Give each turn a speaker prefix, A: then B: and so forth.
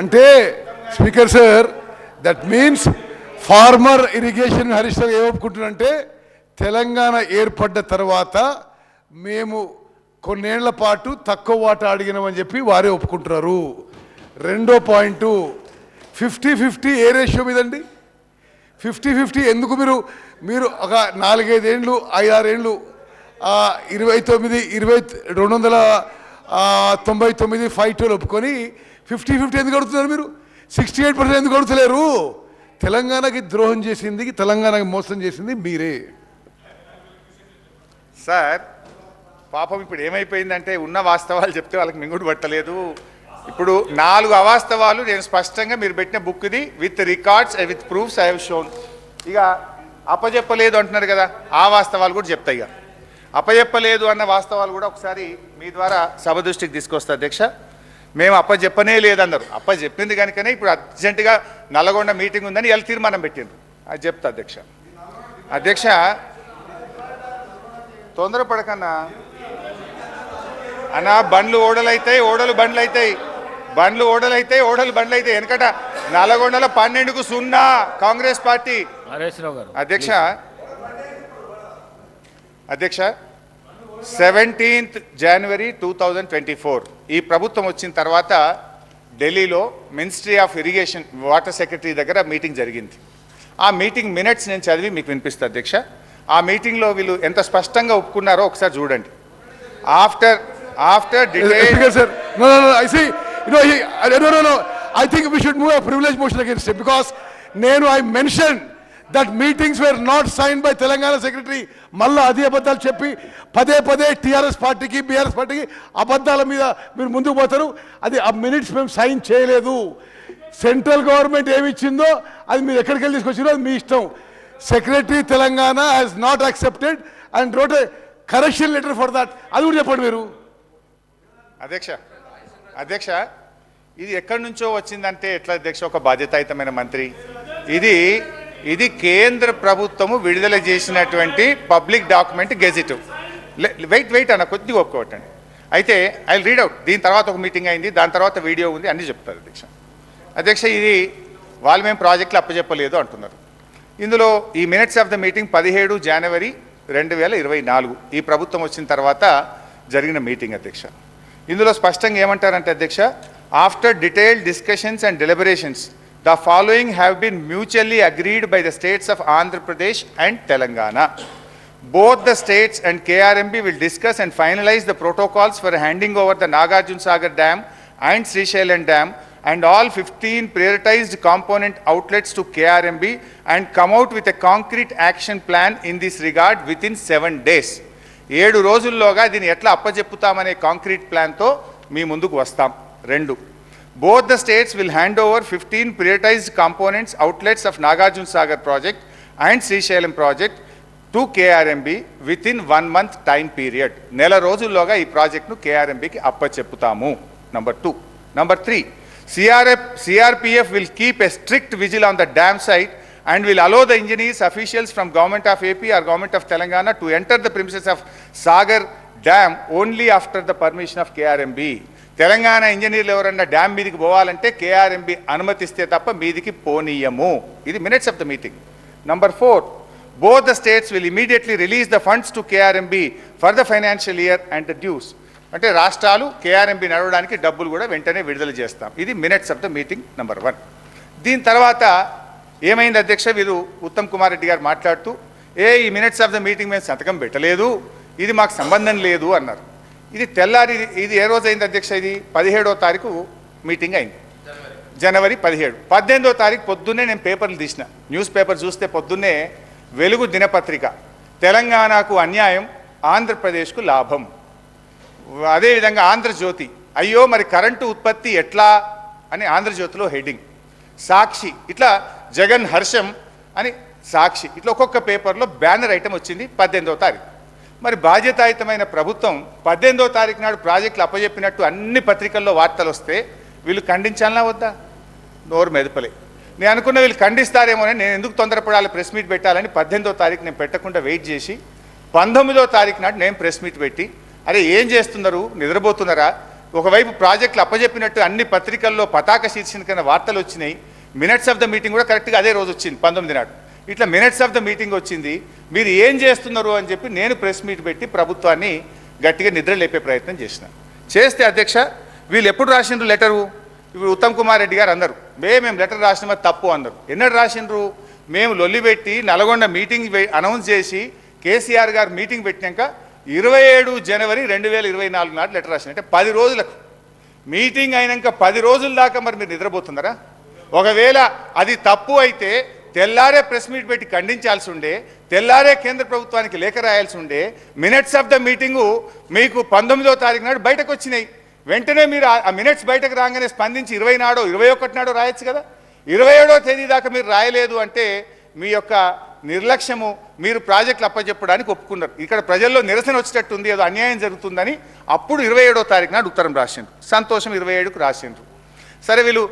A: అంటే speaker sir that means former irrigation Harish Rao ఏమనుకుంటున్నారంటే తెలంగాణ ఏర్పడ్డ తర్వాత మేము కొన్నేళ్ళ పాటు తక్కువ వాట అడిగినామని చెప్పి వారే ఒప్పుకుంటున్నారు. రెండో పాయింట్ ఫిఫ్టీ ఫిఫ్టీ ఏ రేషియో మీదండి? ఫిఫ్టీ ఫిఫ్టీ ఎందుకు మీరు మీరు ఒక నాలుగైదేండ్లు ఐదారేండ్లు ఇరవై తొమ్మిది ఇరవై రెండు వందల తొంభై తొమ్మిది ఫైవ్ టూలు ఒప్పుకొని ఫిఫ్టీ ఫిఫ్టీ ఎందుకు అడుగుతున్నారు మీరు? సిక్స్టీ ఎయిట్ పర్సెంట్ ఎందుకు అడుగుతలేరు? తెలంగాణకి ద్రోహం చేసింది తెలంగాణకి మోసం చేసింది మీరే.
B: సార్ పాపం ఇప్పుడు ఏమైపోయిందంటే ఉన్న వాస్తవాలు చెప్తే వాళ్ళకి మింగుడు పట్టలేదు. ఇప్పుడు నాలుగు అవాస్తవాలు నేను స్పష్టంగా మీరు పెట్టిన బుక్ది with records with proofs I have shown. ఇక అప్పచెప్పలేదు అంటున్నారు కదా ఆ వాస్తవాలు కూడా చెప్తాయి ఇక. అపజెప్పలేదు అన్న వాస్తవాలు కూడా ఒకసారి మీ ద్వారా సభ దృష్టికి తీసుకొస్తా అధ్యక్ష. మేము అప్పచెప్పనే లేదన్నారు. అప్పచెప్పింది కనుకనే ఇప్పుడు అర్జెంటుగా నల్లగొండ మీటింగ్ ఉందని వీళ్ళు తీర్మానం పెట్టిండ్రు. అది చెప్తా అధ్యక్ష. అధ్యక్ష తొందరపడకన్నా అన్నా బండ్లు ఓడలైతాయి ఓడలు బండ్లు అవుతాయి బండ్లు ఓడలైతాయి ఓడలు బండ్లు అవుతాయి వెనకట నల్గొండల పన్నెండుకు సున్నా కాంగ్రెస్ పార్టీ. అధ్యక్ష అధ్యక్ష seventeenth January two thousand twenty four. ఈ ప్రభుత్వం వచ్చిన తర్వాత ఢిల్లీలో ministry of irrigation water secretary దగ్గర మీటింగ్ జరిగింది. ఆ మీటింగ్ మినిట్స్ నేను చదివి మీకు వినిపిస్తా అధ్యక్ష. ఆ మీటింగ్లో వీళ్ళు ఎంత స్పష్టంగా ఒప్పుకున్నారో ఒకసారి చూడండి. After after
A: no, no, no. I think we should move a privilege motion against him because నేను I mentioned that meetings were not sign by Telangana secretary మళ్ళీ అదే అబద్ధాలు చెప్పి పదే పదే టీఆర్ఎస్ పార్టీకి బీఆర్ఎస్ పార్టీకి అబద్ధాల మీద మీరు ముందుకు పోతారు. అది ఆ మినిట్స్ మేము సైన్ చేయలేదు. సెంట్రల్ గవర్నమెంట్ ఏమి ఇచ్చిందో అది మీరు ఎక్కడికి వెళ్ళి తీసుకొచ్చారో అది మీ ఇష్టం. Secretary Telangana has not accepted and wrote correction letter for that అది కూడా చెప్పండి మీరు.
B: అధ్యక్ష అధ్యక్ష ఇది ఎక్కడి నుంచో వచ్చిందంటే ఎట్లా అధ్యక్ష? ఒక బాధ్యతాయుతమైన మంత్రి. ఇది ఇది కేంద్ర ప్రభుత్వము విడుదల చేసినటువంటి public document gazette. Wait wait అన్న కొద్దిగా ఒప్పుకోవటండి. అయితే ఐ రీడ్ అవుట్ దీని తర్వాత ఒక మీటింగ్ అయింది దాని తర్వాత వీడియో ఉంది అన్నీ చెప్తారు అధ్యక్ష. అధ్యక్ష ఇది వాళ్ళు మేము ప్రాజెక్టులు అప్పచెప్పలేదు అంటున్నారు. ఇందులో ఈ మినిట్స్ ఆఫ్ ద మీటింగ్ పదిహేడు జనవరి రెండు వేల ఇరవై నాలుగు. ఈ ప్రభుత్వం వచ్చిన తర్వాత జరిగిన మీటింగ్ అధ్యక్ష. ఇందులో స్పష్టంగా ఏమంటారంటే అధ్యక్ష after detailed discussions and deliberations the following have been mutually agreed by the states of Andhra Pradesh and Telangana Both the states and KRMB will discuss and finalize the protocols for handing over the Nagarjun Sagar Dam and Srisailam Dam and all 15 prioritized component outlets to KRMB and come out with a concrete action plan in this regard within seven days. ఏడు రోజుల్లోగా దీన్ని ఎట్లా అప్పచెప్పుతామనే concrete ప్లాన్తో మీ ముందుకు వస్తాం రెండు both the states will hand over fifteen prioritized components outlets of Nagarjuna Sagar project and Srisailam project to KRMB within one month time period నెల రోజుల్లోగా ఈ ప్రాజెక్ట్ను కేఆర్ఎంబికి అప్పచెప్పుతాము. Number two number three CRF CRPF will keep a strict vigil on the dam site and will allow the engineers, officials from government of AP or government of Telangana to enter the premises of Sagar Dam only after the permission of KRMB. Telangana ఇంజనీర్లు ఎవరన్నా dam మీదికి పోవాలంటే KRMB అనుమతిస్తే తప్ప మీదికి పోనీయము. ఇది minutes of the meeting number four both the states will immediately release the funds to KRMB for the financial year and the dues అంటే రాష్ట్రాలు కేఆర్ఎంబి నడవడానికి డబ్బులు కూడా వెంటనే విడుదల చేస్తాం. ఇది minutes of the meeting number one దీని తర్వాత ఏమైంది అధ్యక్ష? వీరు ఉత్తమ్ కుమార్ రెడ్డి గారు మాట్లాడుతూ ఏ ఈ మినిట్స్ ఆఫ్ ద మీటింగ్ మేము సంతకం పెట్టలేదు. ఇది మాకు సంబంధం లేదు అన్నారు. ఇది తెల్లారి ఇది ఏ రోజు అయింది అధ్యక్ష ఇది? పదిహేడో తారీఖు మీటింగ్ అయింది. జనవరి పదిహేడు. పద్దెనిమిదో తారీఖు పొద్దున్నే నేను పేపర్లు తీసిన. న్యూస్ పేపర్ చూస్తే పొద్దున్నే వెలుగు దినపత్రిక. తెలంగాణకు అన్యాయం ఆంధ్రప్రదేశ్కు లాభం. అదేవిధంగా ఆంధ్రజ్యోతి. అయ్యో మరి కరెంటు ఉత్పత్తి ఎట్లా? అని ఆంధ్రజ్యోతిలో హెడ్డింగ్. సాక్షి. ఇట్లా జగన్ హర్షం అని సాక్షి. ఇట్లా ఒక్కొక్క పేపర్లో బ్యానర్ ఐటమ్ వచ్చింది పద్దెనిమిదో తారీఖు. మరి బాధ్యతాయుతమైన ప్రభుత్వం పద్దెనిమిదో తారీఖు నాడు ప్రాజెక్టులు అప్పజెప్పినట్టు అన్ని పత్రికల్లో వార్తలు వస్తే వీళ్ళు ఖండించాలనా వద్దా? నోరు మెదపలే. నేను అనుకున్న వీళ్ళు ఖండిస్తారేమోనని నేను ఎందుకు తొందరపడాలి ప్రెస్ మీట్ పెట్టాలని పద్దెనిమిదో తారీఖు నేను పెట్టకుండా వెయిట్ చేసి పంతొమ్మిదో తారీఖు నాడు నేను ప్రెస్ మీట్ పెట్టి అరే ఏం చేస్తున్నారు? నిద్రపోతున్నారా? ఒకవైపు ప్రాజెక్టులు అప్పజెప్పినట్టు అన్ని పత్రికల్లో పతాక శీర్షికన వార్తలు వచ్చినాయి. మినిట్స్ ఆఫ్ ద మీటింగ్ కూడా కరెక్ట్గా అదే రోజు వచ్చింది పంతొమ్మిది నాడు. ఇట్లా మినిట్స్ ఆఫ్ ద మీటింగ్ వచ్చింది మీరు ఏం చేస్తున్నారు అని చెప్పి నేను ప్రెస్ మీట్ పెట్టి ప్రభుత్వాన్ని గట్టిగా నిద్ర లేపే ప్రయత్నం చేసిన. చేస్తే అధ్యక్ష వీళ్ళు ఎప్పుడు రాసిండ్రు లెటరు? ఇప్పుడు ఉత్తమ్ కుమార్ రెడ్డి గారు అందరు మే మేము లెటర్ రాసినామా? తప్పు అందరు. ఎన్నడు రాసిండ్రు? మేము లొల్లి పెట్టి నల్గొండ మీటింగ్ అనౌన్స్ చేసి కేసీఆర్ గారు మీటింగ్ పెట్టినాక ఇరవై ఏడు జనవరి రెండు వేల ఇరవై నాలుగు నాడు లెటర్ రాసిన అంటే పది రోజులకు. మీటింగ్ అయినాక పది రోజుల దాకా మరి మీరు నిద్రపోతున్నారా? ఒకవేళ అది తప్పు అయితే తెల్లారే ప్రెస్ మీట్ పెట్టి ఖండించాల్సి ఉండే తెల్లారే కేంద్ర ప్రభుత్వానికి లేఖ రాయాల్సి ఉండే మినిట్స్ ఆఫ్ ద మీటింగు మీకు పంతొమ్మిదో తారీఖు నాడు బయటకు వచ్చినాయి వెంటనే మీరు ఆ- మినిట్స్ బయటకు రాగానే స్పందించి ఇరవై నాడో ఇరవై ఒకటి నాడో రాయొచ్చు కదా? ఇరవై ఏడో తేదీ దాకా మీరు రాయలేదు అంటే మీ యొక్క నిర్లక్ష్యము మీరు ప్రాజెక్టులు అప్పచెప్పడానికి ఒప్పుకున్నారు. ఇక్కడ ప్రజల్లో నిరసన వచ్చేటట్టుంది ఏదో అన్యాయం జరుగుతుందని అప్పుడు ఇరవై ఏడో తారీఖు నాడు ఉత్తరం రాసిండ్రు. సంతోషం ఇరవై ఏడుకు రాసిండ్రు. సరే వీళ్ళు